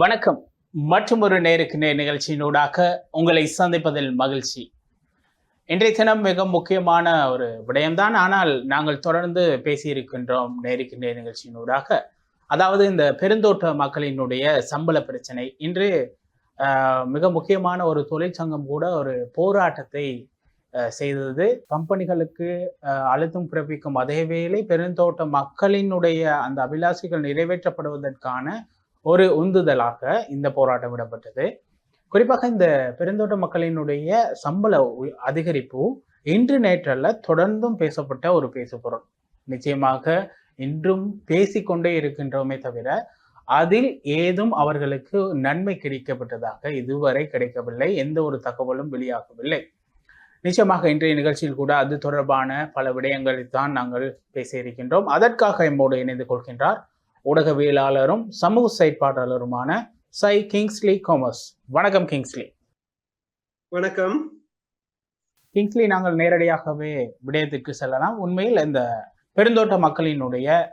வணக்கம். மற்றும் ஒரு நேருக்கு நேர் நிகழ்ச்சியினூடாக உங்களை சந்திப்பதில் மகிழ்ச்சி. இன்றைய தினம் மிக முக்கியமான ஒரு விடயம்தான். ஆனால் நாங்கள் தொடர்ந்து பேசியிருக்கின்றோம் நேருக்கு நேர் நிகழ்ச்சியினூடாக. அதாவது இந்த பெருந்தோட்ட மக்களினுடைய சம்பள பிரச்சனை. இன்று மிக முக்கியமான ஒரு தொழிற்சங்கம் கூட ஒரு போராட்டத்தை செய்தது. கம்பெனிகளுக்கு அழுத்தம் பிறப்பிக்கும் அதே வேளை பெருந்தோட்ட மக்களினுடைய அந்த அபிலாசிகள் நிறைவேற்றப்படுவதற்கான ஒரு உந்துதலாக இந்த போராட்டம் விடப்பட்டது குறிப்பாக இந்த பெருந்தோட்ட மக்களினுடைய சம்பள அதிகரிப்பு இன்று நேற்றல்ல தொடர்ந்தும் பேசப்பட்ட ஒரு பேசுபொருள். நிச்சயமாக இன்றும் பேசிக்கொண்டே இருக்கின்றோமே தவிர அதில் ஏதும் அவர்களுக்கு நன்மை கிடைக்கப்பட்டதாக இதுவரை கிடைக்கவில்லை எந்த ஒரு தகவலும் வெளியாகவில்லை. நிச்சயமாக இன்றைய நிகழ்ச்சியில் கூட அது தொடர்பான பல விடயங்களை தான் நாங்கள் பேசியிருக்கின்றோம் அதற்காக எம்மோடு இணைந்து கொள்கின்றார் ஊடகவியலாளரும் சமூக செயற்பாட்டாளருமான சை கிங்ஸ்லி காமர்ஸ். வணக்கம் கிங்ஸ்லி. வணக்கம். கிங்ஸ்லி நாங்கள் நேரடியாகவே விடயத்திற்கு செல்லலாம். உண்மையில் இந்த பெருந்தோட்ட மக்களினுடைய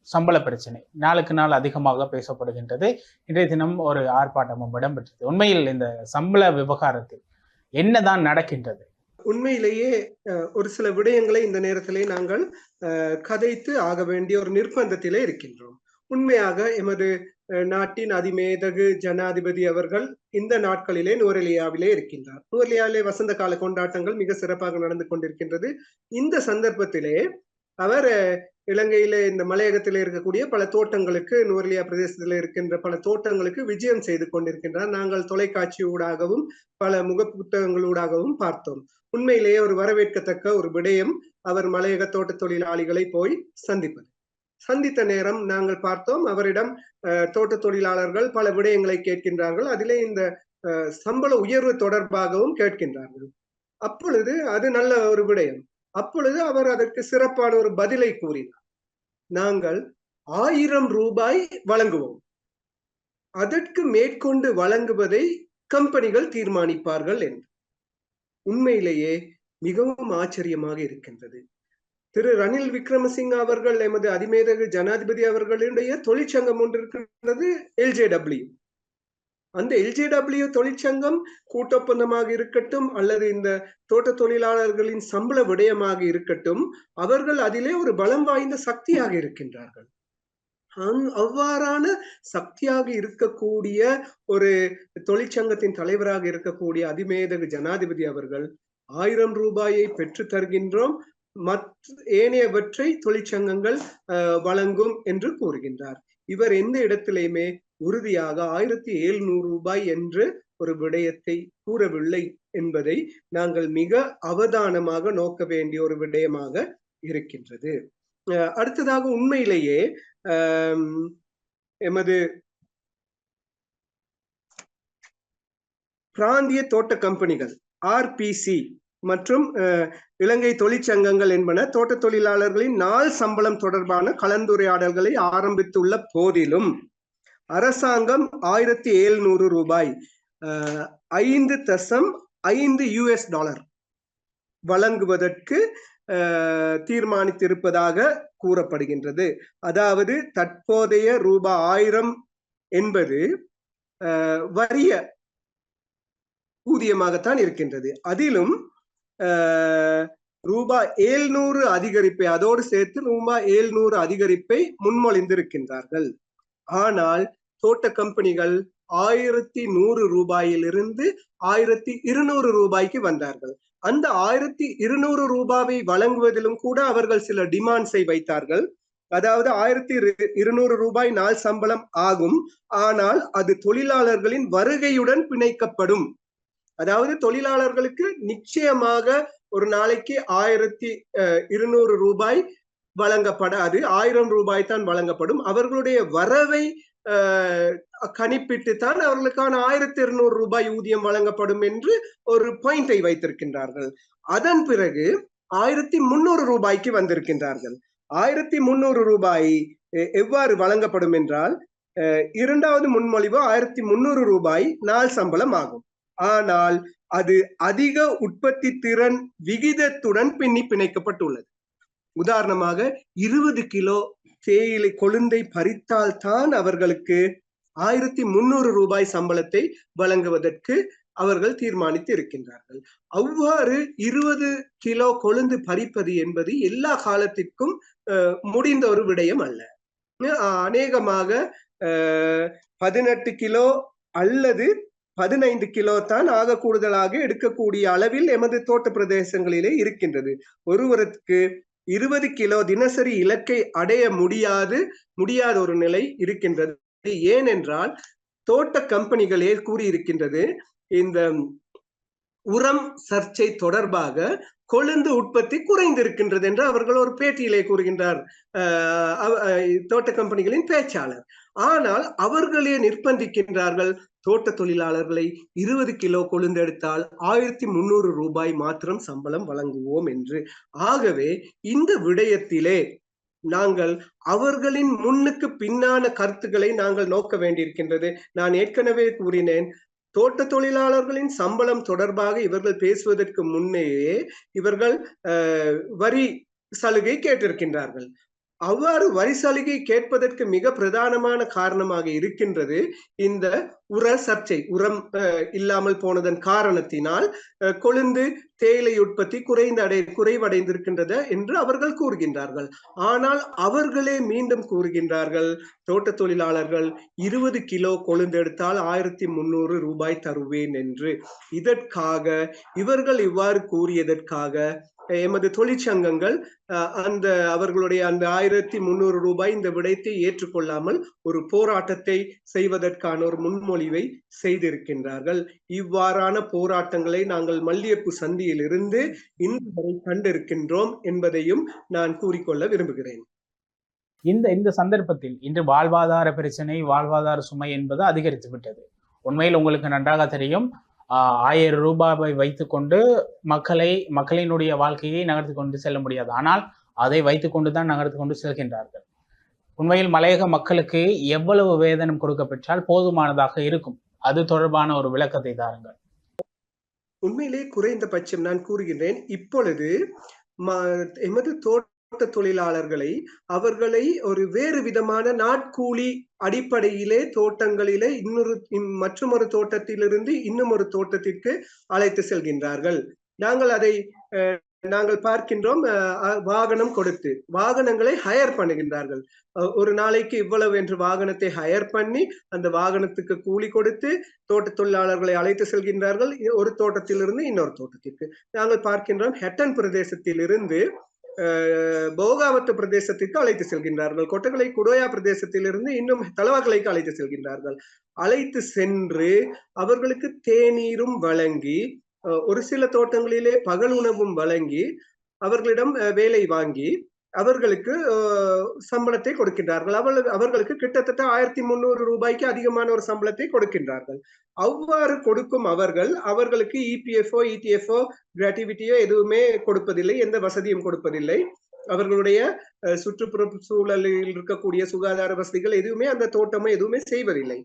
சம்பள பிரச்சனை நாளுக்கு நாள் அதிகமாக பேசப்படுகின்றது. இன்றைய தினம் ஒரு ஆர்ப்பாட்டமும் இடம்பெற்றது. உண்மையில் இந்த சம்பள விவகாரத்தில் என்னதான் நடக்கின்றது? உண்மையிலேயே ஒரு சில விடயங்களை இந்த நேரத்திலே நாங்கள் கதைத்து ஆக வேண்டிய ஒரு நிர்பந்தத்திலே இருக்கின்றோம். உண்மையாக எமது நாட்டின் அதிமேதகு ஜனாதிபதி அவர்கள் இந்த நாட்களிலே நுவரெலியாவிலே இருக்கின்றார். நுவரெலியாவிலே வசந்த கால கொண்டாட்டங்கள் மிக சிறப்பாக நடந்து கொண்டிருக்கின்றது. இந்த சந்தர்ப்பத்திலே அவர் இலங்கையில இந்த மலையகத்தில் இருக்கக்கூடிய பல தோட்டங்களுக்கு நுவர்லியா பிரதேசத்தில் இருக்கின்ற பல தோட்டங்களுக்கு விஜயம் செய்து கொண்டிருக்கின்றார். நாங்கள் தொலைக்காட்சி ஊடாகவும் பல முக புத்தகங்களூடாகவும் பார்த்தோம். உண்மையிலேயே ஒரு வரவேற்கத்தக்க ஒரு விடயம் அவர் மலையக தோட்ட தொழிலாளிகளை போய் சந்திப்பது. சந்தித்த நேரம் நாங்கள் பார்த்தோம். அவரிடம் அஹ், தோட்ட தொழிலாளர்கள் பல விடயங்களை கேட்கின்றார்கள். அதிலே இந்த அஹ், சம்பள உயர்வு தொடர்பாகவும் கேட்கின்றார்கள். அப்பொழுது அது நல்ல ஒரு விடயம். அப்பொழுது அவர் அதற்கு சிறப்பான ஒரு பதிலை கூறினார். நாங்கள் ஆயிரம் ரூபாய் வழங்குவோம். அதற்கு மேற்கொண்டு வழங்குவதை கம்பெனிகள் தீர்மானிப்பார்கள் என்று. உண்மையிலேயே மிகவும் ஆச்சரியமாக இருக்கின்றது. திரு ரணில் விக்ரமசிங்க அவர்கள் எமது அதிமேதகு ஜனாதிபதி அவர்களுடைய தொழிற்சங்கம் ஒன்று இருக்கின்றது எல்ஜேடபிள்யூ அந்த எல்ஜேடபிள்யூ தொழிற்சங்கம் கூட்டொப்பந்தமாக இருக்கட்டும் அல்லது இந்த தோட்ட தொழிலாளர்களின் சம்பள விடயமாக இருக்கட்டும் அவர்கள் அதிலே ஒரு பலம் வாய்ந்த சக்தியாக இருக்கின்றார்கள். அவ்வாறான சக்தியாக இருக்கக்கூடிய ஒரு தொழிற்சங்கத்தின் தலைவராக இருக்கக்கூடிய அதிமேதகு ஜனாதிபதி அவர்கள் ஆயிரம் ரூபாயை பெற்று தருகின்றோம். மற்ற ஏனையவற்றை தொழிற்சங்கங்கள் வழங்கும் என்று கூறுகின்றார். இவர் எந்த இடத்திலையுமே உறுதியாக ஆயிரத்தி எழுநூறு ரூபாய் என்று ஒரு விடயத்தை கூறவில்லை என்பதை நாங்கள் மிக அவதானமாக நோக்க வேண்டிய ஒரு விடயமாக இருக்கின்றது. அஹ், அடுத்ததாக உண்மையிலேயே எமது பிராந்திய தோட்ட கம்பெனிகள் ஆர்பிசி மற்றும் இலங்கை தொழிற்சங்கங்கள் என்பன தோட்ட தொழிலாளர்களின் நாள் சம்பளம் தொடர்பான கலந்துரையாடல்களை ஆரம்பித்துள்ள போதிலும் அரசாங்கம் ஆயிரத்தி எழுநூறு ரூபாய் ஐந்து தசம் ஐந்து யுஎஸ் டாலர் வழங்குவதற்கு தீர்மானித்திருப்பதாக கூறப்படுகின்றது. அதாவது தற்போதைய ரூபாய் ஆயிரம் என்பது அஹ், வறிய ஊதியமாகத்தான் இருக்கின்றது. அதிலும் ரூபாய் ஏழ்நூறு அதிகரிப்பை அதோடு சேர்த்து ரூபாய் ஏழ்நூறு அதிகரிப்பை முன்மொழிந்திருக்கின்றார்கள். ஆனால் தோட்ட கம்பெனிகள் ஆயிரத்தி நூறு ரூபாயிலிருந்து ஆயிரத்தி இருநூறு ரூபாய்க்கு வந்தார்கள். அந்த ஆயிரத்தி இருநூறு ரூபாவை வழங்குவதிலும் கூட அவர்கள் சில டிமாண்ட்ஸை வைத்தார்கள். அதாவது ஆயிரத்தி இருநூறு ரூபாய் நாள் சம்பளம் ஆகும். ஆனால் அது தொழிலாளர்களின் வருகையுடன் பிணைக்கப்படும். அதாவது தொழிலாளர்களுக்கு நிச்சயமாக ஒரு நாளைக்கு ஆயிரத்தி அஹ், இருநூறு ரூபாய் வழங்கப்படாது ஆயிரம் ரூபாய் தான் வழங்கப்படும். அவர்களுடைய வரவை அஹ், கணிப்பிட்டு தான் அவர்களுக்கான ஆயிரத்தி இருநூறு ரூபாய் ஊதியம் வழங்கப்படும் என்று ஒரு பாயிண்டை வைத்திருக்கின்றார்கள். அதன் பிறகு ஆயிரத்தி முன்னூறு ரூபாய்க்கு வந்திருக்கின்றார்கள். ஆயிரத்தி முன்னூறு ரூபாய் எவ்வாறு வழங்கப்படும் என்றால் அஹ், இரண்டாவது முன்மொழிவு ஆயிரத்தி முன்னூறு ரூபாய் நாள் சம்பளம் ஆகும். ஆனால் அது அதிக உற்பத்தி திறன் விகிதத்துடன் பின்னி பிணைக்கப்பட்டுள்ளது. உதாரணமாக இருபது கிலோ தேயிலை கொழுந்தை பறித்தால் தான் அவர்களுக்கு ஆயிரத்தி முன்னூறு ரூபாய் சம்பளத்தை வழங்குவதற்கு அவர்கள் தீர்மானித்து இருக்கின்றார்கள். அவ்வாறு இருபது கிலோ கொழுந்து பறிப்பது என்பது எல்லா காலத்திற்கும் அஹ், முடிந்த ஒரு விடயம் அல்ல. அநேகமாக பதினெட்டு கிலோ அல்லது பதினைந்து கிலோ தான் ஆக கூடுதலாக எடுக்கக்கூடிய அளவில் எமது தோட்ட பிரதேசங்களிலே இருக்கின்றது. ஒருவருக்கு இருபது கிலோ தினசரி இலக்கை அடைய முடியாது முடியாத ஒரு நிலை இருக்கின்றது. ஏனென்றால் தோட்ட கம்பெனிகளே கூறியிருக்கின்றது இந்த உரம் சர்ச்சை தொடர்பாக கொழுந்து உற்பத்தி குறைந்திருக்கின்றது என்று அவர்கள் ஒரு பேட்டியிலே கூறுகின்றார் தோட்ட கம்பெனிகளின் பேச்சாளர். ஆனால் அவர்களே நிர்பந்திக்கின்றார்கள் தோட்ட தொழிலாளர்களை இருபது கிலோ கொழுந்தெடுத்தால் ஆயிரத்தி முன்னூறு ரூபாய் மாத்திரம் சம்பளம் வழங்குவோம் என்று. ஆகவே இந்த விடயத்திலே நாங்கள் அவர்களின் முன்னுக்கு பின்னான கருத்துக்களை நாங்கள் நோக்க வேண்டியிருக்கின்றது. நான் ஏற்கனவே கூறினேன் தோட்ட தொழிலாளர்களின் சம்பளம் தொடர்பாக இவர்கள் பேசுவதற்கு முன்னேயே இவர்கள் வரி சலுகை கேட்டிருக்கின்றார்கள். அவ்வாறு வரி சலுகை கேட்பதற்கு மிக பிரதானமான காரணமாக இருக்கின்றது இந்த உர சர்ச்சை உரம் அஹ், இல்லாமல் போனதன் காரணத்தினால் அஹ், கொழுந்து தேயிலை உற்பத்தி குறைந்த அடை குறைவடைந்திருக்கின்றது என்று அவர்கள் கூறுகின்றார்கள். ஆனால் அவர்களே மீண்டும் கூறுகின்றார்கள் தோட்ட தொழிலாளர்கள் இருபது கிலோ கொழுந்து எடுத்தால் ஆயிரத்தி முன்னூறு ரூபாய் தருவேன் என்று. இதற்காக இவர்கள் இவ்வாறு கூறியதற்காக எமது தொழிற்சங்கங்கள் அஹ், அந்த அவர்களுடைய அந்த ஆயிரத்தி முன்னூறு ரூபாய் இந்த விடயத்தை ஏற்றுக்கொள்ளாமல் ஒரு போராட்டத்தை செய்வதற்கான ஒரு முன்மொழிவை செய்திருக்கின்றார்கள். இவ்வாறான போராட்டங்களை நாங்கள் மல்லியப்பு சந்தியில் இருந்து இன்று வரை கண்டிருக்கின்றோம் என்பதையும் நான் கூறிக்கொள்ள விரும்புகிறேன். இந்த இந்த சந்தர்ப்பத்தில் இன்று வாழ்வாதார பிரச்சனை வாழ்வாதார சுமை என்பது அதிகரித்து விட்டது உண்மையில் உங்களுக்கு நன்றாக தெரியும். ஆயிரம் ரூபாவை வைத்துக்கொண்டு மக்களை மக்களினுடைய வாழ்க்கையை நகர்த்து கொண்டு செல்ல முடியாது. ஆனால் அதை வைத்துக்கொண்டு தான் நகர்த்து கொண்டு செல்கின்றார்கள். உண்மையில் மலையக மக்களுக்கு எவ்வளவு வேதனம் கொடுக்கப்பெற்றால் போதுமானதாக இருக்கும். அது தொடர்பான ஒரு விளக்கத்தை தாருங்கள். உண்மையிலே குறைந்தபட்சம் நான் கூறுகின்றேன். இப்பொழுது எமது தோட்ட தொழிலாளர்களை அவர்களை ஒரு வேறு விதமான நாட்கூலி அடிப்படையிலே தோட்டங்களிலே இன்னொரு மற்றொரு தோட்டத்திலிருந்து இன்னும் ஒரு தோட்டத்திற்கு அழைத்து செல்கின்றார்கள். நாங்கள் அதை அஹ், நாங்கள் பார்க்கின்றோம் வாகனம் கொடுத்து. வாகனங்களை ஹயர் பண்ணுகின்றார்கள். ஒரு நாளைக்கு இவ்வளவு என்று வாகனத்தை ஹயர் பண்ணி அந்த வாகனத்துக்கு கூலி கொடுத்து தோட்ட தொழிலாளர்களை அழைத்து செல்கின்றார்கள். ஒரு தோட்டத்திலிருந்து இன்னொரு தோட்டத்திற்கு. நாங்கள் பார்க்கின்றோம் ஹெட்டன் பிரதேசத்திலிருந்து போகாவத்து பிரதேசத்திற்கு அழைத்து செல்கின்றார்கள். கொட்டகலை குடோயா பிரதேசத்திலிருந்து இன்னும் தலவாக்கலைக்கு அழைத்து செல்கின்றார்கள். அழைத்து சென்று அவர்களுக்கு தேநீரும் வழங்கி அஹ், ஒரு சில தோட்டங்களிலே பகல் உணவும் வழங்கி அவர்களிடம் அஹ், வேலை வாங்கி அவர்களுக்கு சம்பளத்தை கொடுக்கின்றார்கள். அவர்களுக்கு அவர்களுக்கு கிட்டத்தட்ட ஆயிரத்தி முன்னூறு ரூபாய்க்கு அதிகமான ஒரு சம்பளத்தை கொடுக்கின்றார்கள். அவ்வாறு கொடுக்கும் அவர்கள் அவர்களுக்கு இபிஎஃப்ஓ இடிஎஃப்ஓ கிராட்டிவிட்டியோ எதுவுமே கொடுப்பதில்லை எந்த வசதியும் கொடுப்பதில்லை. அவர்களுடைய அஹ், சுற்றுப்புற சூழலில் இருக்கக்கூடிய சுகாதார வசதிகள் எதுவுமே அந்த தோட்டமோ எதுவுமே செய்வதில்லை.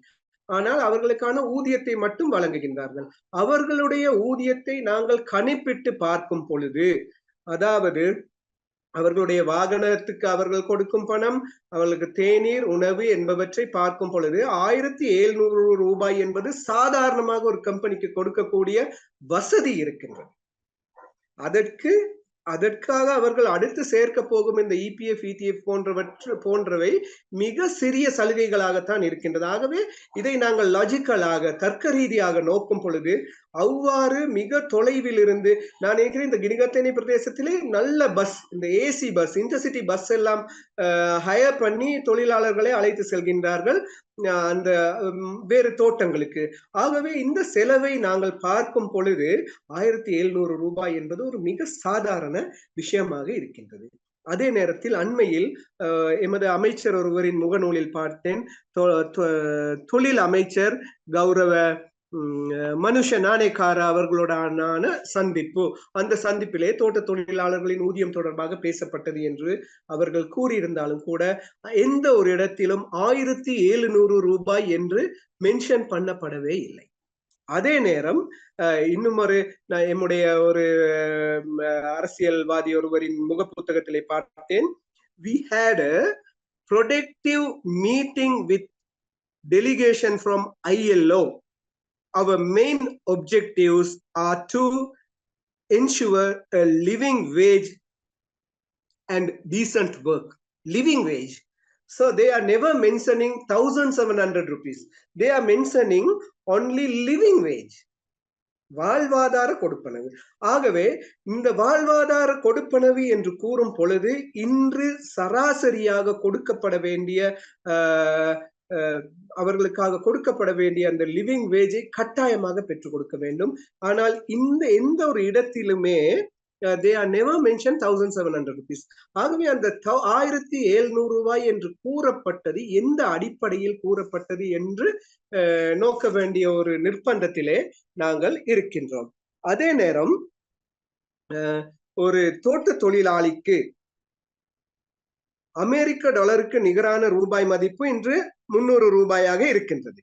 ஆனால் அவர்களுக்கான ஊதியத்தை மட்டும் வழங்குகின்றார்கள். அவர்களுடைய ஊதியத்தை நாங்கள் கணிப்பிட்டு பார்க்கும் பொழுது அதாவது அவர்களுடைய வாகனத்துக்கு அவர்கள் கொடுக்கும் பணம் அவர்களுக்கு தேநீர் உணவு என்பவற்றை பார்க்கும் பொழுது ஆயிரத்தி எழுநூறு ரூபாய் என்பது சாதாரணமாக ஒரு கம்பெனிக்கு கொடுக்கக்கூடிய வசதி இருக்கின்றது. அதற்கு அதற்காக அவர்கள் அடுத்து சேர்க்க போகும் இந்த இபிஎஃப் இடிஎஃப் போன்றவற்று போன்றவை மிக சிறிய சலுகைகளாகத்தான் இருக்கின்றது. ஆகவே இதை நாங்கள் லாஜிக்கலாக தர்க்க ரீதியாக நோக்கும் பொழுது அவ்வாறு மிக தொலைவில் இருந்து நான் நினைக்கிறேன் இந்த கிரிகத்தேனி பிரதேசத்திலே நல்ல பஸ் இந்த ஏசி பஸ் இன்டர்சிட்டி பஸ் எல்லாம் ஹயர் பண்ணி தொழிலாளர்களை அழைத்து செல்கின்றார்கள். அந்த வேறு தோட்டங்களுக்கு. ஆகவே இந்த செலவை நாங்கள் பார்க்கும் பொழுது ஆயிரத்தி எழுநூறு ரூபாய் என்பது ஒரு மிக சாதாரண விஷயமாக இருக்கின்றது. அதே நேரத்தில் அண்மையில் எமது அமைச்சர் ஒருவரின் முகநூலில் பார்த்தேன். தொ- தொ- தொழில் அமைச்சர் கௌரவ மனுஷ நாணயக்கார அவர்களுடனான சந்திப்பு. அந்த சந்திப்பிலே தோட்ட தொழிலாளர்களின் ஊதியம் தொடர்பாக பேசப்பட்டது என்று அவர்கள் கூறியிருந்தாலும் கூட எந்த ஒரு இடத்திலும் ஆயிரத்தி எழுநூறு ரூபாய் என்று மென்ஷன் பண்ணப்படவே இல்லை. அதே நேரம் அஹ், இன்னும் ஒரு என்னுடைய ஒரு அரசியல்வாதி ஒருவரின் முகப்புத்தகத்திலே பார்த்தேன். We had a meeting with delegation from ILO our main objectives are to ensure a living wage and decent work. Living wage. So they are never mentioning 1700 rupees. They are mentioning only living wage. வாழ்வாதார கொடுப்பனவு ஆகவே இந்த வாழ்வாதார கொடுப்பனவு என்று கூறும் பொழுது இன்று சராசரியாக கொடுக்கப்பட வேண்டிய அவர்களுக்காக கொடுக்கப்பட வேண்டிய அந்த லிவிங் வேஜை கட்டாயமாக பெற்றுக் கொடுக்க வேண்டும். ஆனால் இந்த எந்த ஒரு இடத்திலுமே they are never mention thousand seven hundred rupees ஆகவே அந்த ஆயிரத்தி எழுநூறு ரூபாய் என்று கூறப்பட்டது எந்த அடிப்படையில் கூறப்பட்டது என்று அஹ், நோக்க வேண்டிய ஒரு நிர்பந்தத்திலே நாங்கள் இருக்கின்றோம். அதே நேரம் ஒரு தோட்ட தொழிலாளிக்கு அமெரிக்க டாலருக்கு நிகரான ரூபாய் மதிப்பு இன்று முன்னூறு ரூபாயாக இருக்கின்றது.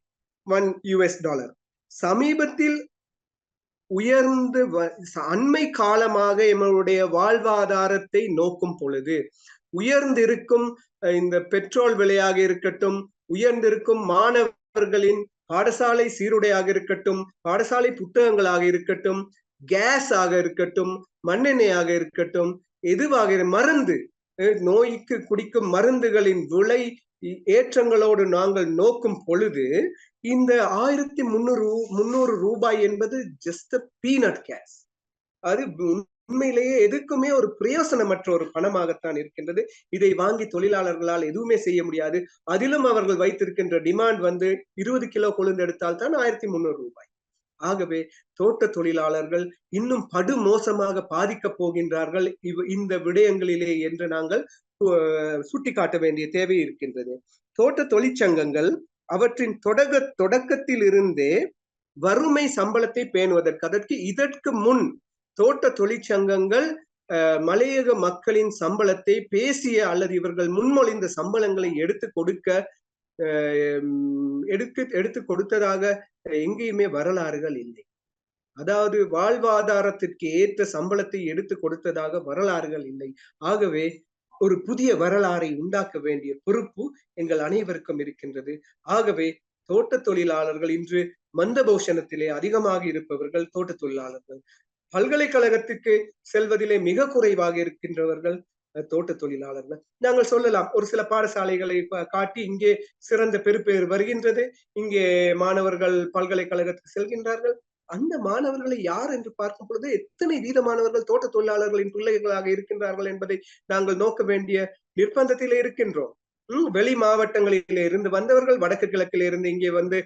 ஒன் யுஎஸ் டாலர் சமீபத்தில் உயர்ந்து அண்மை காலமாக எங்களுடைய வாழ்வாதாரத்தை நோக்கும் பொழுது உயர்ந்திருக்கும் இந்த பெட்ரோல் விலையாக இருக்கட்டும் உயர்ந்திருக்கும் மாணவர்களின் பாடசாலை சீருடையாக இருக்கட்டும் பாடசாலை புத்தகங்களாக இருக்கட்டும் கேஸ் ஆக இருக்கட்டும் மண்ணெண்ணெயாக இருக்கட்டும் எதுவாக மருந்து அஹ், நோய்க்கு குடிக்கும் மருந்துகளின் விலை ஏற்றங்களோடு நாங்கள் நோக்கும் பொழுது இந்த ஆயிரத்தி முன்னூறு முன்னூறு ரூபாய் என்பது ஜஸ்ட் பீனட் கேஷ் அது உண்மையிலேயே எதுக்குமே ஒரு பிரயோசனமற்ற ஒரு பணமாகத்தான் இருக்கின்றது. இதை வாங்கி தொழிலாளர்களால் எதுவுமே செய்ய முடியாது. அதிலும் அவர்கள் வைத்திருக்கின்ற டிமாண்ட் வந்து இருபது கிலோ கொழுந்து எடுத்தால் தான் ஆயிரத்தி முன்னூறு ரூபாய். ஆகவே தோட்ட தொழிலாளர்கள் இன்னும் படுமோசமாக பாதிக்கப் போகின்றார்கள். இவ்- இந்த விடயங்களிலே என்று நாங்கள் சுட்டிக்காட்ட வேண்டிய தேவை இருக்கின்றது. தோட்ட தொழிற்சங்கங்கள் அவற்றின் தொடக்க தொடக்கத்தில் இருந்தே வறுமை சம்பளத்தை பேணுவதற்கு அதற்கு இதற்கு முன் தோட்ட தொழிற்சங்கங்கள் அஹ், மலையக மக்களின் சம்பளத்தை பேசிய அல்லது இவர்கள் முன்மொழிந்த சம்பளங்களை எடுத்து கொடுக்க அஹ், உம், எடுத்து எடுத்து கொடுத்ததாக எங்கேயுமே வரலாறுகள் இல்லை. அதாவது வாழ்வாதாரத்திற்கு ஏற்ற சம்பளத்தை எடுத்து கொடுத்ததாக வரலாறுகள் இல்லை. ஆகவே ஒரு புதிய வரலாறை உண்டாக்க வேண்டிய பொறுப்பு எங்கள் அனைவருக்கும் இருக்கின்றது. ஆகவே தோட்ட தொழிலாளர்கள் இன்று மந்தபோஷணத்திலே அதிகமாக இருப்பவர்கள் தோட்ட தொழிலாளர்கள். பல்கலைக்கழகத்துக்கு செல்வதிலே மிக குறைவாக இருக்கின்றவர்கள் அஹ், தோட்ட தொழிலாளர்கள். நாங்கள் சொல்லலாம் ஒரு சில பாடசாலைகளை காட்டி இங்கே சிறந்த பெறுபேறு வருகின்றது. இங்கே மாணவர்கள் பல்கலைக்கழகத்துக்கு செல்கின்றார்கள். அந்த மாணவர்களை யார் என்று பார்க்கும் பொழுது எத்தனை வீதமானவர்கள் தோட்ட தொழிலாளர்களின் பிள்ளைகளாக இருக்கின்றார்கள் என்பதை நாங்கள் நோக்க வேண்டிய நிர்பந்தத்திலே இருக்கின்றோம். உம் வெளி மாவட்டங்களில இருந்து வந்தவர்கள் வடக்கு கிழக்கில் இருந்து இங்கே வந்து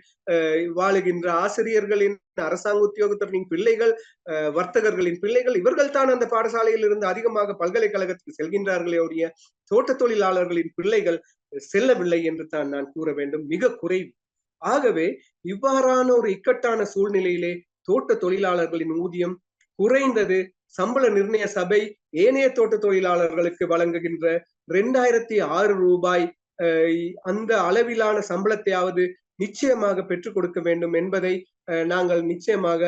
வாழுகின்ற ஆசிரியர்களின் அரசாங்க உத்தியோகத்தர்களின் பிள்ளைகள் அஹ், வர்த்தகர்களின் பிள்ளைகள் இவர்கள் தான் அந்த பாடசாலையில் இருந்து அதிகமாக பல்கலைக்கழகத்துக்கு செல்கின்றார்களே உடைய தோட்ட தொழிலாளர்களின் பிள்ளைகள் செல்லவில்லை என்று தான் நான் கூற வேண்டும். மிக குறைவு. ஆகவே இவ்வாறான ஒரு இக்கட்டான சூழ்நிலையிலே தோட்ட தொழிலாளர்களின் ஊதியம் குறைந்தது சம்பள நிர்ணய சபை ஏனைய தோட்ட தொழிலாளர்களுக்கு வழங்குகின்ற இரண்டாயிரத்தி ஆறு ரூபாய் அந்த அளவிலான சம்பளத்தையாவது நிச்சயமாக பெற்றுக் கொடுக்க வேண்டும் என்பதை அஹ், நாங்கள் நிச்சயமாக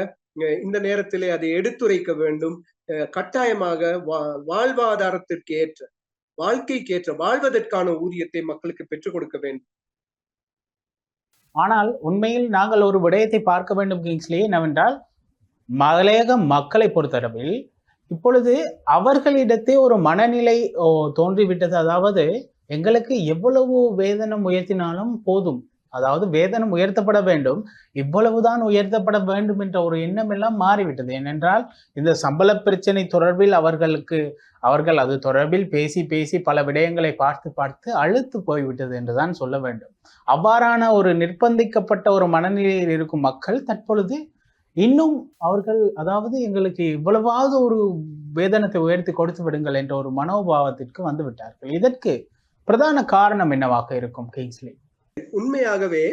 இந்த நேரத்திலே அதை எடுத்துரைக்க வேண்டும். கட்டாயமாக வா- வாழ்வாதாரத்திற்கு ஏற்ற வாழ்க்கைக்கு ஏற்ற வாழ்வதற்கான ஊதியத்தை மக்களுக்கு பெற்றுக் கொடுக்க வேண்டும். ஆனால் உண்மையில் நாங்கள் ஒரு விடயத்தை பார்க்க வேண்டும் கிங்ஸ்லி. என்னவென்றால் மலையக மக்களை பொறுத்தளவில் இப்பொழுது அவர்களிடத்தே ஒரு மனநிலை ஓ, தோன்றிவிட்டது. அதாவது எங்களுக்கு எவ்வளவு வேதனம் உயர்த்தினாலும் போதும். அதாவது வேதனம் உயர்த்தப்பட வேண்டும். இவ்வளவுதான் உயர்த்தப்பட வேண்டும் என்ற ஒரு எண்ணம் எல்லாம் மாறிவிட்டது. ஏனென்றால் இந்த சம்பள பிரச்சனை தொடர்பில் அவர்களுக்கு அவர்கள் அது தொடர்பில் பேசி பேசி பல விடயங்களை பார்த்து பார்த்து அழுத்து போய்விட்டது என்றுதான் சொல்ல வேண்டும். அவ்வாறான ஒரு நிர்பந்திக்கப்பட்ட ஒரு மனநிலையில் இருக்கும் மக்கள் தற்பொழுது இன்னும் அவர்கள் அதாவது எங்களுக்கு இவ்வளவாவது ஒரு வேதனத்தை உயர்த்தி கொடுத்து விடுங்கள் என்ற ஒரு மனோபாவத்திற்கு வந்து விட்டார்கள். இதற்கு பிரதான காரணம் என்னவாக இருக்கும் கிங்ஸ்லி? உண்மையாகவே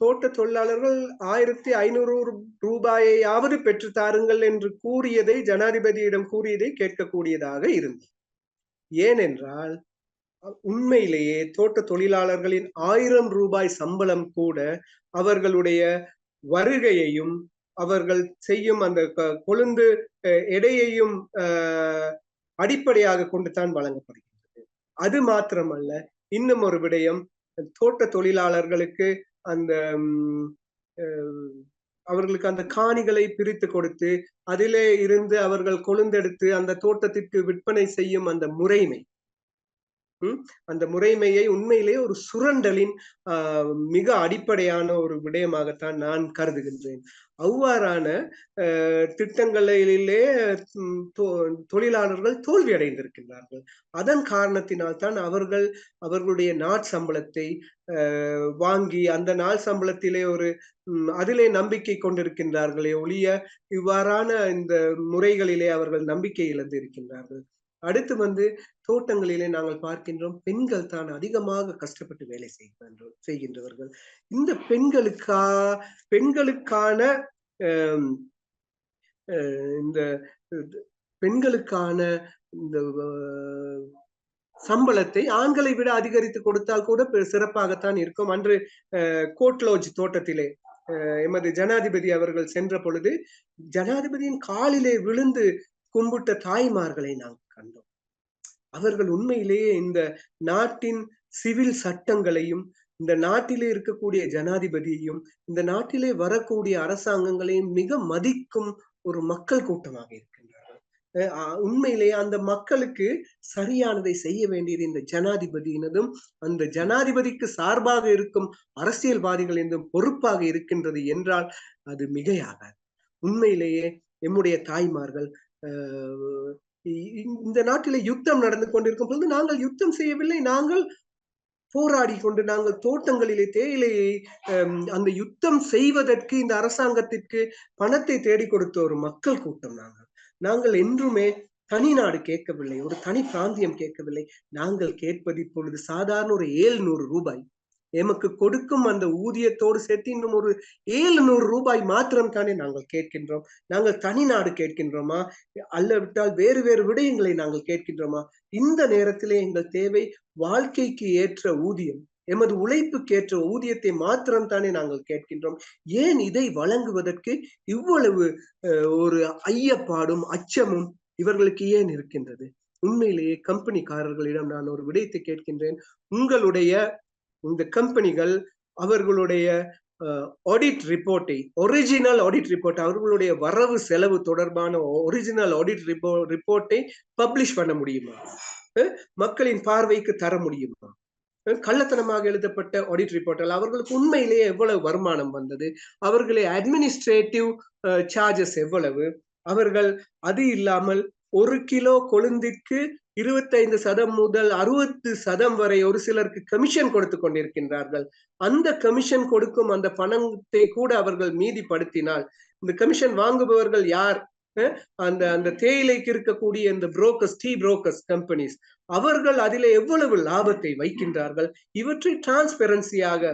தோட்ட தொழிலாளர்கள் ஆயிரத்தி ஐநூறு ரூபாயையாவது பெற்று தாருங்கள் என்று கூறியதை ஜனாதிபதியிடம் கூறியதை கேட்கக்கூடியதாக இருந்தது. ஏனென்றால் உண்மையிலேயே தோட்ட தொழிலாளர்களின் ஆயிரம் ரூபாய் சம்பளம் கூட அவர்களுடைய வருகையையும் அவர்கள் செய்யும் அந்த கொழுந்து அஹ், எடையையும் அஹ், அடிப்படையாக கொண்டு தான் வழங்கப்படுகின்றது. அது மாத்திரமல்ல இன்னும் ஒரு விடயம் தோட்ட தொழிலாளர்களுக்கு அந்த அவர்களுக்கு அந்த காணிகளை பிரித்து கொடுத்து அதிலே இருந்து அவர்கள் கொழுந்தெடுத்து அந்த தோட்டத்திற்கு விற்பனை செய்யும் அந்த முறைமை. அந்த முறைமையை உண்மையிலேயே ஒரு சுரண்டலின் ஆஹ், மிக அடிப்படையான ஒரு விடயமாகத்தான் நான் கருதுகின்றேன். அவ்வாறான திட்டங்களிலே தொழிலாளர்கள் தோல்வி அடைந்திருக்கின்றார்கள். அதன் காரணத்தினால் தான் அவர்கள் அவர்களுடைய நாட்சம்பளத்தை அஹ், வாங்கி அந்த நாள் சம்பளத்திலே ஒரு அதிலே நம்பிக்கை கொண்டிருக்கின்றார்களே ஒழிய இவ்வாறான இந்த முறைகளிலே அவர்கள் நம்பிக்கை இழந்து இருக்கின்றார்கள். அடுத்து வந்து தோட்டங்களிலே நாங்கள் பார்க்கின்றோம் பெண்கள் தான் அதிகமாக கஷ்டப்பட்டு வேலை செய்கின்றோம் செய்கின்றவர்கள். இந்த பெண்களுக்கா பெண்களுக்கான இந்த பெண்களுக்கான இந்த சம்பளத்தை ஆண்களை விட அதிகரித்து கொடுத்தால் கூட சிறப்பாகத்தான் இருக்கும். அன்று கோட்லோஜ் தோட்டத்திலே அஹ், எமது ஜனாதிபதி அவர்கள் சென்ற பொழுது ஜனாதிபதியின் காலிலே விழுந்து கும்பிட்ட தாய்மார்களை நாம் கண்டோம். அவர்கள் உண்மையிலேயே இந்த நாட்டின் சிவில் சட்டங்களையும் இந்த நாட்டிலே இருக்கக்கூடிய ஜனாதிபதியையும் இந்த நாட்டிலே வரக்கூடிய அரசாங்கங்களையும் மிக மதிக்கும் ஒரு மக்கள் கூட்டமாக இருக்கின்றார்கள். உண்மையிலேயே அந்த மக்களுக்கு சரியானதை செய்ய வேண்டியது இந்த ஜனாதிபதியினதும் அந்த ஜனாதிபதிக்கு சார்பாக இருக்கும் அரசியல்வாதிகளின் பொறுப்பாக இருக்கின்றது என்றால் அது மிகையாக உண்மையிலேயே எம்முடைய தாய்மார்கள் அஹ், இந்த நாட்டில யுத்தம் நடந்து கொண்டிருக்கும் பொழுது நாங்கள் யுத்தம் செய்யவில்லை. நாங்கள் போராடி கொண்டு நாங்கள் தோட்டங்களிலே தேயிலையை அந்த யுத்தம் செய்வதற்கு இந்த அரசாங்கத்திற்கு பணத்தை தேடி கொடுத்த ஒரு மக்கள் கூட்டம் நாங்கள். நாங்கள் என்றுமே தனி நாடு கேட்கவில்லை. ஒரு தனி பிராந்தியம் கேட்கவில்லை. நாங்கள் கேட்பது இப்பொழுது சாதாரண ஒரு ஏழ்நூறு ரூபாய். எமக்கு கொடுக்கும் அந்த ஊதியத்தோடு சேர்த்து இன்னும் ஒரு ஏழுநூறு ரூபாய் மாத்திரம் தானே நாங்கள் கேட்கின்றோம். நாங்கள் தனி நாடு கேட்கின்றோமா? அல்லவிட்டால் வேறு வேறு விடயங்களை நாங்கள் கேட்கின்றோமா? இந்த நேரத்திலே எங்கள் தேவை வாழ்க்கைக்கு ஏற்ற ஊதியம். எமது உழைப்புக்கேற்ற ஊதியத்தை மாத்திரம் தானே நாங்கள் கேட்கின்றோம். ஏன் இதை வழங்குவதற்கு இவ்வளவு ஒரு ஐயப்பாடும் அச்சமும் இவர்களுக்கு ஏன் இருக்கின்றது? உண்மையிலேயே கம்பெனிக்காரர்களிடம் நான் ஒரு விடயத்தை கேட்கின்றேன். உங்களுடைய இந்த கம்பெனிகள் அவர்களுடைய ஆடிட் ரிப்போர்ட்டை ஒரிஜினல் ஆடிட் ரிப்போர்ட் அவர்களுடைய வரவு செலவு தொடர்பான ஒரிஜினல் ஆடிட் ரிப்போ ரிப்போர்ட்டை பப்ளிஷ் பண்ண முடியுமா? மக்களின் பார்வைக்கு தர முடியுமா? கள்ளத்தனமாக எழுதப்பட்ட ஆடிட் ரிப்போர்ட்டால் அவர்களுக்கு உண்மையிலேயே எவ்வளவு வருமானம் வந்தது? அவர்களை அட்மினிஸ்ட்ரேட்டிவ் சார்ஜஸ் எவ்வளவு? அவர்கள் அது இல்லாமல் ஒரு கிலோ கொழுந்திற்கு இருபத்தைந்து சதம் முதல் அறுபத்து சதம் வரை ஒரு சிலருக்கு கமிஷன் கொடுத்து கொண்டிருக்கின்றார்கள். அந்த கமிஷன் கொடுக்கும் அந்த பணத்தை கூட அவர்கள் மீதிப்படுத்தினால் இந்த கமிஷன் வாங்குபவர்கள் யார்? அந்த அந்த தேயிலைக்கு இருக்கக்கூடிய இந்த புரோக்கர்ஸ் டீ புரோக்கர்ஸ் கம்பெனிஸ் அவர்கள் அதில எவ்வளவு லாபத்தை வைக்கின்றார்கள்? இவற்றை டிரான்ஸ்பெரன்சியாக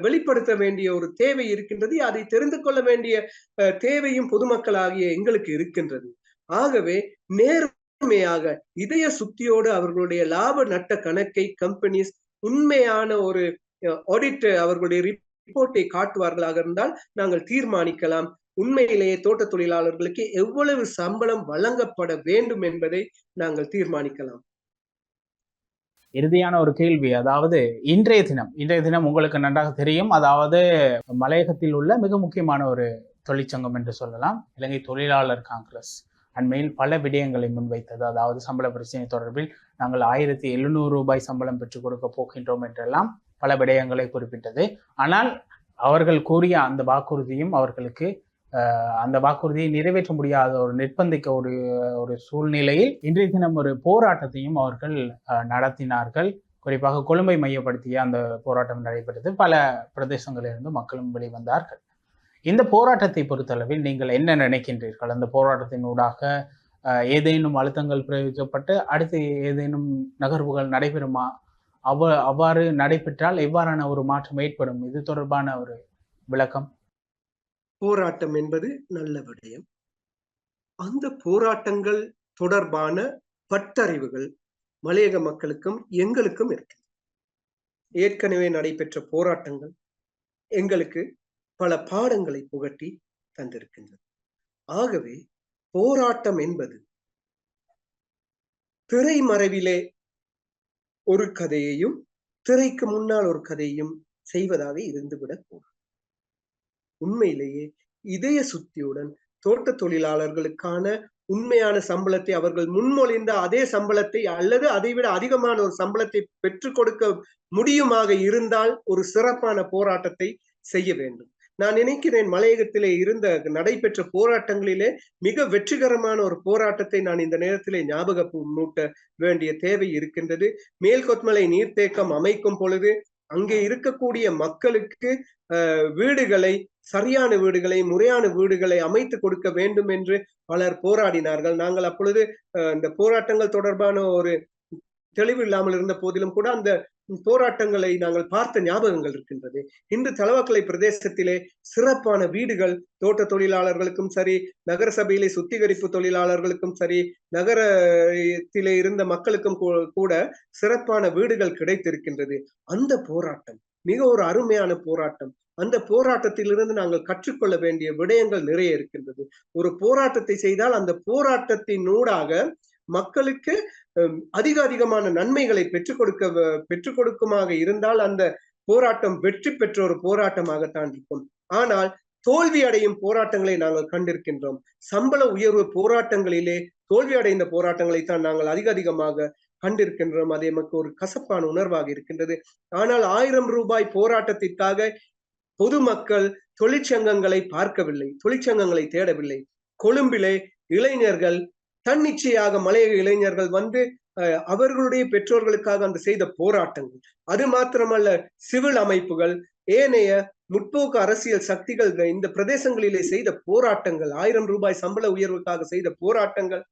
வெளிப்படுத்த வேண்டிய ஒரு தேவை இருக்கின்றது. அதை தெரிந்து கொள்ள வேண்டிய அஹ், தேவையும் பொதுமக்களாகிய எங்களுக்கு இருக்கின்றது. ஆகவே உண்மையாக இதய சுத்தியோடு அவர்களுடைய லாப நட்ட கணக்கை கம்பெனிஸ் உண்மையான ஒரு ஆடிட் அவர்களுடைய ரிப்போர்ட்டை காட்டுவார்களாக இருந்தால் நாங்கள் தீர்மானிக்கலாம். உண்மையிலேயே தோட்ட தொழிலாளர்களுக்கு எவ்வளவு சம்பளம் வழங்கப்பட வேண்டும் என்பதை நாங்கள் தீர்மானிக்கலாம். இறுதியான ஒரு கேள்வி அதாவது இன்றைய தினம் இன்றைய தினம் உங்களுக்கு நன்றாக தெரியும். அதாவது மலையகத்தில் உள்ள மிக முக்கியமான ஒரு தொழிற்சங்கம் என்று சொல்லலாம். இலங்கை தொழிலாளர் காங்கிரஸ். அண்மையில் பல விடயங்களை முன்வைத்தது. அதாவது சம்பள பிரச்சனை தொடர்பில் நாங்கள் ஆயிரத்தி எழுநூறு ரூபாய் சம்பளம் பெற்றுக் கொடுக்க போகின்றோம் என்றெல்லாம் பல விடயங்களை குறிப்பிட்டது. ஆனால் அவர்கள் கூறிய அந்த வாக்குறுதியும் அவர்களுக்கு அந்த வாக்குறுதியை நிறைவேற்ற முடியாத ஒரு நிர்பந்திக்க ஒரு ஒரு சூழ்நிலையில் இன்றைய தினம் ஒரு போராட்டத்தையும் அவர்கள் நடத்தினார்கள். குறிப்பாக கொழும்பை மையப்படுத்திய அந்த போராட்டம் நடைபெற்றது. பல பிரதேசங்களிலிருந்து மக்களும் வெளிவந்தார்கள். இந்த போராட்டத்தை பொறுத்தளவில் நீங்கள் என்ன நினைக்கின்றீர்கள்? அந்த போராட்டத்தின் ஊடாக ஏதேனும் அழுத்தங்கள் பிரயோகிக்கப்பட்டு அடுத்து ஏதேனும் நகர்வுகள் நடைபெறுமா? அவ அவ்வாறு நடைபெற்றால் எவ்வாறான ஒரு மாற்றம் ஏற்படும்? இது தொடர்பான ஒரு விளக்கம். போராட்டம் என்பது நல்ல விடயம். அந்த போராட்டங்கள் தொடர்பான பட்டறிவுகள் மலையக மக்களுக்கும் எங்களுக்கும் இருக்கு ஏற்கனவே நடைபெற்ற போராட்டங்கள் எங்களுக்கு பல பாடங்களை புகட்டி தந்திருக்கின்றது. ஆகவே போராட்டம் என்பது திரைமறைவிலே ஒரு கதையையும் திரைக்கு முன்னால் ஒரு கதையும் செய்வதாக இருந்துவிடக்கூடும் உண்மையிலேயே இதய சுத்தியுடன் தோட்ட தொழிலாளர்களுக்கான உண்மையான சம்பளத்தை அவர்கள் முன்மொழிந்த அதே சம்பளத்தை அல்லது அதைவிட அதிகமான ஒரு சம்பளத்தை பெற்றுக் கொடுக்க முடியுமாக இருந்தால் ஒரு சிறப்பான போராட்டத்தை செய்ய வேண்டும். நான் நினைக்கிறேன் மலையகத்திலே இருந்த நடைபெற்ற போராட்டங்களிலே மிக வெற்றிகரமான ஒரு போராட்டத்தை நான் இந்த நேரத்திலே ஞாபக மூட்ட வேண்டிய தேவை இருக்கின்றது. மேல்கொத்மலை நீர்த்தேக்கம் அமைக்கும் பொழுது அங்கே இருக்கக்கூடிய மக்களுக்கு வீடுகளை சரியான வீடுகளை முறையான வீடுகளை அமைத்து கொடுக்க வேண்டும் என்று பலர் போராடினார்கள். நாங்கள் அப்பொழுது இந்த போராட்டங்கள் தொடர்பான ஒரு தெளிவு இல்லாமல் இருந்த போதிலும் கூட அந்த போராட்டங்களை நாங்கள் பார்த்த ஞாபகங்கள் இருக்கின்றது. இன்று தலவாக்கலை பிரதேசத்திலே சிறப்பான வீடுகள் தோட்ட தொழிலாளர்களுக்கும் சரி நகர சபையிலே சுத்திகரிப்பு தொழிலாளர்களுக்கும் சரி நகரத்திலே இருந்த மக்களுக்கும் கூட சிறப்பான வீடுகள் கிடைத்திருக்கின்றது. அந்த போராட்டம் மிக ஒரு அருமையான போராட்டம். அந்த போராட்டத்திலிருந்து நாங்கள் கற்றுக்கொள்ள வேண்டிய விடயங்கள் நிறைய இருக்கின்றது. ஒரு போராட்டத்தை செய்தால் அந்த போராட்டத்தினூடாக மக்களுக்கு அதிக அதிகமான நன்மைகளை பெற்றுக் கொடுக்க பெற்றுக் கொடுக்குமாக இருந்தால் அந்த போராட்டம் வெற்றி பெற்ற ஒரு போராட்டமாகத்தான் இருக்கும். ஆனால் தோல்வி அடையும் போராட்டங்களை நாங்கள் கண்டிருக்கின்றோம். சம்பள உயர்வு போராட்டங்களிலே தோல்வி அடைந்த போராட்டங்களை தான் நாங்கள் அதிக அதிகமாக கண்டிருக்கின்றோம். அது எமக்கு ஒரு கசப்பான உணர்வாக இருக்கின்றது. ஆனால் ஆயிரம் ரூபாய் போராட்டத்திற்காக பொதுமக்கள் தொழிற்சங்கங்களை பார்க்கவில்லை தொழிற்சங்கங்களை தேடவில்லை. கொழும்பிலே இளைஞர்கள் தன்னிச்சையாக மலையக இளைஞர்கள் வந்து அவர்களுடைய பெற்றோர்களுக்காக அந்த செய்த போராட்டங்கள். அது மாத்திரமல்ல சிவில் அமைப்புகள் ஏனைய முற்போக்கு அரசியல் சக்திகள் இந்த பிரதேசங்களிலே செய்த போராட்டங்கள் ஆயிரம் ரூபாய் சம்பள உயர்வுக்காக செய்த போராட்டங்கள்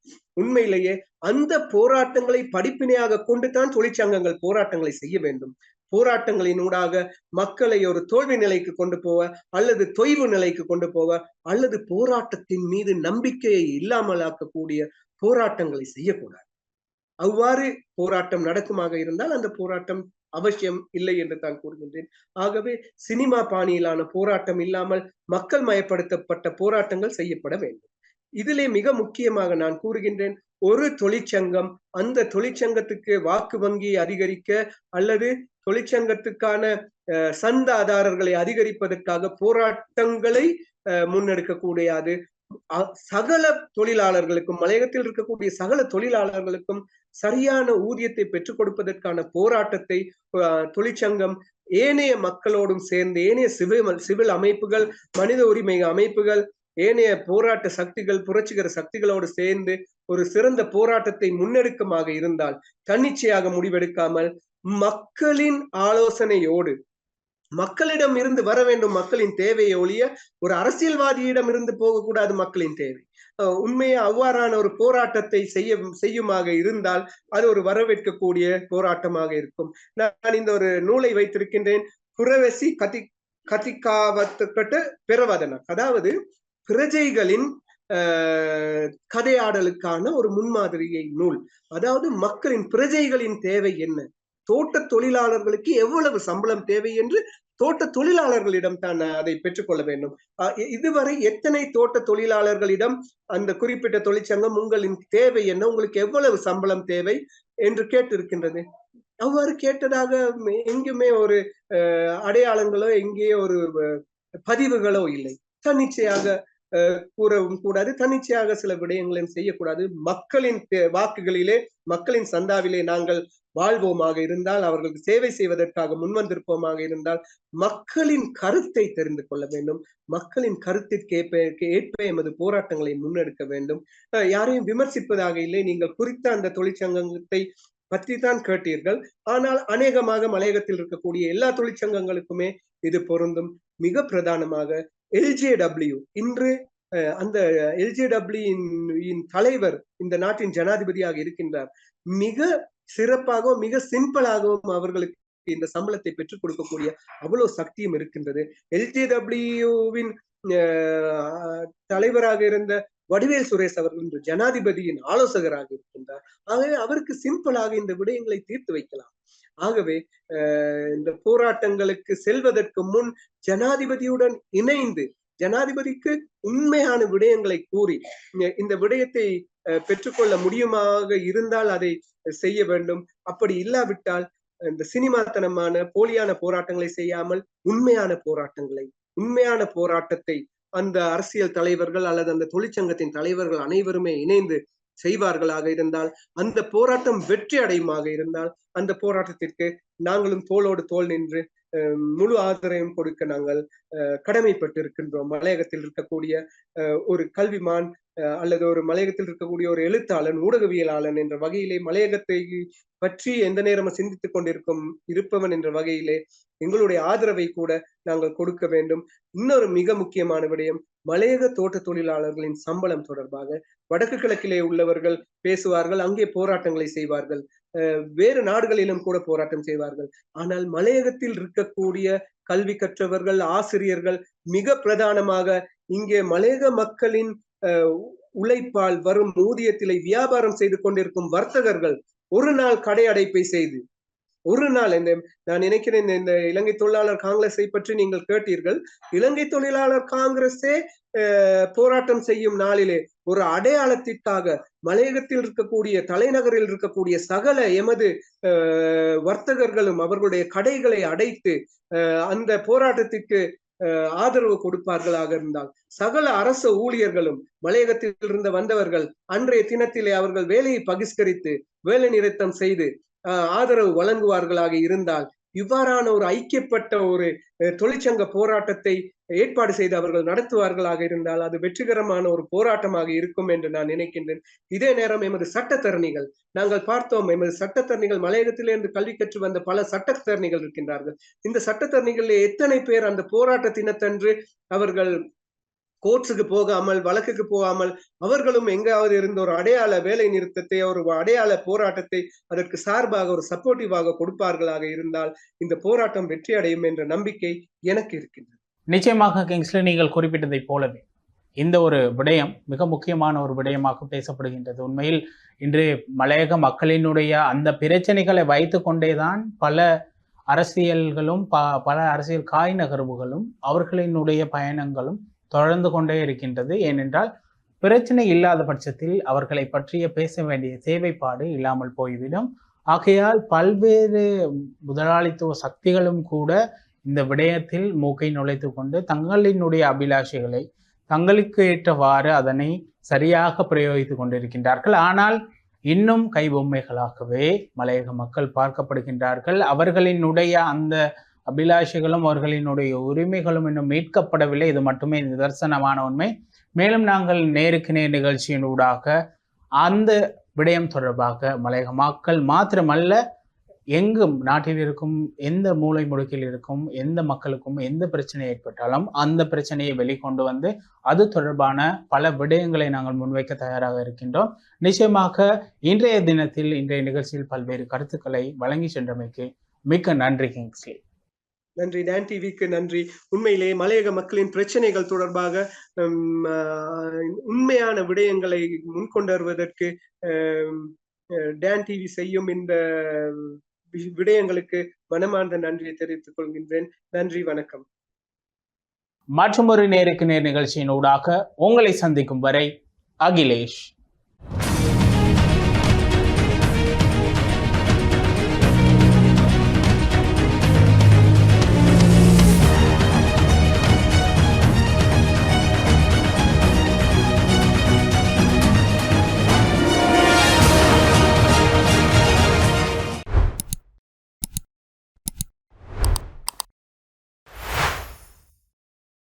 உண்மையிலேயே அந்த போராட்டங்களை படிப்பினையாக கொண்டுதான் தொழிற்சங்கங்கள் போராட்டங்களை செய்ய வேண்டும். போராட்டங்களினூடாக மக்களை ஒரு தோல்வி நிலைக்கு கொண்டு போக அல்லது தொய்வு நிலைக்கு கொண்டு போக அல்லது போராட்டத்தின் மீது நம்பிக்கையை இல்லாமலாக்கக்கூடிய போராட்டங்களை செய்யக்கூடாது. அவ்வாறு போராட்டம் நடக்குமாக இருந்தால் அந்த போராட்டம் அவசியம் இல்லை என்று தான் கூறுகின்றேன். ஆகவே சினிமா பாணியிலான போராட்டம் இல்லாமல் மக்கள் மயப்படுத்தப்பட்ட போராட்டங்கள் செய்யப்பட வேண்டும். இதிலே மிக முக்கியமாக நான் கூறுகின்றேன் ஒரு தொழிற்சங்கம் அந்த தொழிற்சங்கத்துக்கு வாக்கு வங்கியை அதிகரிக்க அல்லது தொழிற்சங்கத்துக்கான சந்தாதாரர்களை அதிகரிப்பதற்காக போராட்டங்களை முன்னெடுக்க கூடாது சகல தொழிலாளர்களுக்கும் மலையகத்தில் இருக்கக்கூடிய சகல தொழிலாளர்களுக்கும் சரியான ஊதியத்தை பெற்றுக் கொடுப்பதற்கான போராட்டத்தை தொழிற்சங்கம் ஏனைய மக்களோடும் சேர்ந்து ஏனைய சிவில் சிவில் அமைப்புகள் மனித உரிமை அமைப்புகள் ஏனைய போராட்ட சக்திகள் புரட்சிகர சக்திகளோடு சேர்ந்து ஒரு சிறந்த போராட்டத்தை முன்னெடுக்கமாக இருந்தால் தன்னிச்சையாக முடிவெடுக்காமல் மக்களின் ஆலோசனையோடு மக்களிடம் இருந்து வர வேண்டும் மக்களின் தேவையை ஒழிய ஒரு அரசியல்வாதியிடம் இருந்து போகக்கூடாது மக்களின் தேவை. உண்மையை அவ்வாறான ஒரு போராட்டத்தை செய்ய செய்யுமாக இருந்தால் அது ஒரு வரவேற்கக்கூடிய போராட்டமாக இருக்கும். நான் இந்த ஒரு நூலை வைத்திருக்கின்றேன். புறவசி கதி கதிக்காவத்துக்கட்டு பிறவதன அதாவது பிரஜைகளின் கதையாடலுக்கான ஒரு முன்மாதிரியை நூல். அதாவது மக்களின் பிரஜைகளின் தேவை என்ன? தோட்ட தொழிலாளர்களுக்கு எவ்வளவு சம்பளம் தேவை என்று தோட்ட தொழிலாளர்களிடம் தான் அதை பெற்றுக்கொள்ள வேண்டும். இதுவரை எத்தனை தோட்ட தொழிலாளர்களிடம் அந்த குறிப்பிட்ட தொழிற்சங்கம் உங்களின் தேவை என்ன உங்களுக்கு எவ்வளவு சம்பளம் தேவை என்று கேட்டிருக்கின்றது. அவ்வாறு கேட்டதாக எங்குமே ஒரு அடையாளங்களோ எங்கேயோ ஒரு பதிவுகளோ இல்லை. தன்னிச்சையாக கூறவும் கூடாது. தன்னிச்சையாக சில விடயங்களையும் செய்யக்கூடாது. மக்களின் வாக்குகளிலே மக்களின் சந்தாவிலே நாங்கள் வாழ்வோமாக இருந்தால் அவர்களுக்கு சேவை செய்வதற்காக முன்வந்திருப்போமாக இருந்தால் மக்களின் கருத்தை தெரிந்து கொள்ள வேண்டும். மக்களின் கருத்திற்கேற்ப ஏற்ப எமது போராட்டங்களை முன்னெடுக்க வேண்டும். யாரையும் விமர்சிப்பதாக இல்லை. நீங்கள் குறித்த அந்த தொழிற்சங்கத்தை பற்றி தான் கேட்டீர்கள். ஆனால் அநேகமாக மலையகத்தில் இருக்கக்கூடிய எல்லா தொழிற்சங்கங்களுக்குமே இது பொருந்தும். மிக பிரதானமாக எல்ஜேடபிள்யூ இன்று அந்த எல்ஜேடபிள்யூ தலைவர் இந்த நாட்டின் ஜனாதிபதியாக இருக்கின்றார். மிக சிறப்பாகவும் மிக சிம்பிளாகவும் அவர்களுக்கு இந்த சம்பளத்தை பெற்றுக் கொடுக்கக்கூடிய அவ்வளவு சக்தியும் இருக்கின்றது. எல்ஜேடபிள்யூவின் தலைவராக இருந்த வடிவேல் சுரேஷ் அவர்கள் இன்று ஜனாதிபதியின் ஆலோசகராக இருக்கின்றார். ஆகவே அவருக்கு சிம்பிளாக இந்த விடயங்களை தீர்த்து வைக்கலாம். ஆகவே இந்த போராட்டங்களுக்கு செல்வதற்கு முன் ஜனாதிபதியுடன் இணைந்து ஜனாதிபதிக்கு உண்மையான விடயங்களை கூறி இந்த விடயத்தை பெற்றுக்கொள்ள முடியுமாக இருந்தால் அதை செய்ய வேண்டும். அப்படி இல்லாவிட்டால் இந்த சினிமாத்தனமான போலியான போராட்டங்களை செய்யாமல் உண்மையான போராட்டங்களை உண்மையான போராட்டத்தை அந்த அரசியல் தலைவர்கள் அல்லது அந்த தொழிற்சங்கத்தின் தலைவர்கள் அனைவருமே இணைந்து செய்வார்களாக இருந்தால் அந்த போராட்டம் வெற்றி அடையுமாக இருந்தால் அந்த போராட்டத்திற்கு நாங்களும் தோளோடு தோல் நின்று முழு ஆதரவையும் கொடுக்க நாங்கள் அஹ், கடமைப்பட்டு இருக்கின்றோம் மலையகத்தில் இருக்கக்கூடிய அஹ், ஒரு கல்விமான் அல்லது ஒரு மலையகத்தில் இருக்கக்கூடிய ஒரு எழுத்தாளன் ஊடகவியலாளன் என்ற வகையிலே மலையகத்தை பற்றி எந்த நேரமும் சிந்தித்துக் கொண்டிருக்கும் இருப்பவன் என்ற வகையிலே எங்களுடைய ஆதரவை கூட நாங்கள் கொடுக்க வேண்டும். இன்னொரு மிக முக்கியமான விடயம் மலையக தோட்ட தொழிலாளர்களின் சம்பளம் தொடர்பாக வடக்கு கிழக்கிலே உள்ளவர்கள் பேசுவார்கள் அங்கே போராட்டங்களை செய்வார்கள். அஹ் வேறு நாடுகளிலும் கூட போராட்டம் செய்வார்கள். ஆனால் மலையகத்தில் இருக்கக்கூடிய கல்வி கற்றவர்கள் ஆசிரியர்கள் மிக பிரதானமாக இங்கே மலையக மக்களின் உழைப்பால் வரும் ஊதியத்திலே வியாபாரம் செய்து கொண்டிருக்கும் வர்த்தகர்கள் ஒரு நாள் கடை அடைப்பை செய்து ஒரு நாள் இந்த நான் நினைக்கிறேன் இந்த- இந்த இலங்கை தொழிலாளர் காங்கிரஸை பற்றி நீங்கள் கேட்டீர்கள். இலங்கை தொழிலாளர் காங்கிரஸே போராட்டம் செய்யும் நாளிலே ஒரு அடையாளத்திற்காக மலையகத்தில் இருக்கக்கூடிய தலைநகரில் இருக்கக்கூடிய சகல எமது வர்த்தகர்களும் அவர்களுடைய கடைகளை அடைத்து அந்த போராட்டத்திற்கு ஆதரவு கொடுப்பார்களாக இருந்தால் சகல அரச ஊழியர்களும் மலையகத்தில் இருந்து வந்தவர்கள் அன்றைய தினத்திலே அவர்கள் வேலையை பகிஷ்கரித்து வேலை நிறுத்தம் செய்து ஆதரவு வழங்குவார்களாக இருந்தால் இவ்வாறான ஒரு ஐக்கியப்பட்ட ஒரு தொழிற்சங்க போராட்டத்தை ஏற்பாடு செய்து அவர்கள் நடத்துவார்களாக இருந்தால் அது வெற்றிகரமான ஒரு போராட்டமாக இருக்கும் என்று நான் நினைக்கின்றேன். இதே நேரம் எமது சட்டத்தரணிகள் நாங்கள் பார்த்தோம் எமது சட்டத்தரணிகள் மலையகத்திலிருந்து கல்வி கற்று வந்த பல சட்டத்தரணிகள் இருக்கின்றார்கள். இந்த சட்டத்தரணிகளில் எத்தனை பேர் அந்த போராட்ட தினத்தன்று அவர்கள் கோர்ட்ஸுக்கு போகாமல் வழக்குக்கு போகாமல் அவர்களும் எங்காவது இருந்த ஒரு அடையாள வேலை நிறுத்தத்தை ஒரு அடையாள போராட்டத்தை அதற்கு சார்பாக ஒரு சப்போர்ட்டிவாக கொடுப்பார்களாக இருந்தால் இந்த போராட்டம் வெற்றி அடையும் என்ற நம்பிக்கை எனக்கு இருக்கின்றது. நிச்சயமாக கிங்ஸ்லி நீங்கள் குறிப்பிட்டதைப் போலவே இந்த ஒரு விடயம் மிக முக்கியமான ஒரு விடயமாக பேசப்படுகின்றது. உண்மையில் இன்று மலையக மக்களினுடைய அந்த பிரச்சனைகளை வைத்து கொண்டேதான் பல அரசியல்களும் ப பல அரசியல் காய் நகர்வுகளும் அவர்களினுடைய பயணங்களும் தொடர்ந்து கொண்டே இருக்கின்றது. ஏனென்றால் பிரச்சனை இல்லாத பட்சத்தில் அவர்களை பற்றிய பேச வேண்டிய தேவைப்பாடு இல்லாமல் போய்விடும். ஆகையால் பல்வேறு முதலாளித்துவ சக்திகளும் கூட இந்த விடயத்தில் மூக்கை நுழைத்து கொண்டு தங்களினுடைய அபிலாஷைகளை தங்களுக்கு ஏற்றவாறு அதனை சரியாக பிரயோகித்து கொண்டிருக்கின்றார்கள். ஆனால் இன்னும் கைபொம்மைகளாகவே மலையக மக்கள் பார்க்கப்படுகின்றார்கள். அவர்களினுடைய அந்த அபிலாஷைகளும் அவர்களினுடைய உரிமைகளும் இன்னும் மீட்கப்படவில்லை. இது மட்டுமே நிதர்சனமான உண்மை. மேலும் நாங்கள் நேருக்கு நேர் நிகழ்ச்சியின் ஊடாக அந்த விடயம் தொடர்பாக மலையக மக்கள் மாத்திரமல்ல எங்கும் நாட்டில் இருக்கும் எந்த மூலை முடுக்கில் இருக்கும் எந்த மக்களுக்கும் எந்த பிரச்சனை ஏற்பட்டாலும் அந்த பிரச்சனையை வெளிக்கொண்டு வந்து அது தொடர்பான பல விடயங்களை நாங்கள் முன்வைக்க தயாராக இருக்கின்றோம். நிச்சயமாக இன்றைய தினத்தில் இன்றைய நிகழ்ச்சியில் பல்வேறு கருத்துக்களை வழங்கி சென்றமைக்கு மிக்க நன்றி கிங்ஸ்லி. நன்றி. டான் டிவிக்கு நன்றி. உண்மையிலே மலையக மக்களின் பிரச்சனைகள் தொடர்பாக உண்மையான விடயங்களை முன்கொண்டு வருவதற்கு ஹம், டிவி செய்யும் இந்த விடயங்களுக்கு மனமார்ந்த நன்றியை தெரிவித்துக் கொள்கின்றேன். நன்றி. வணக்கம். மற்றும் ஒரு நேருக்கு நேர் நிகழ்ச்சியின் ஊடாக உங்களை சந்திக்கும் வரை அகிலேஷ்.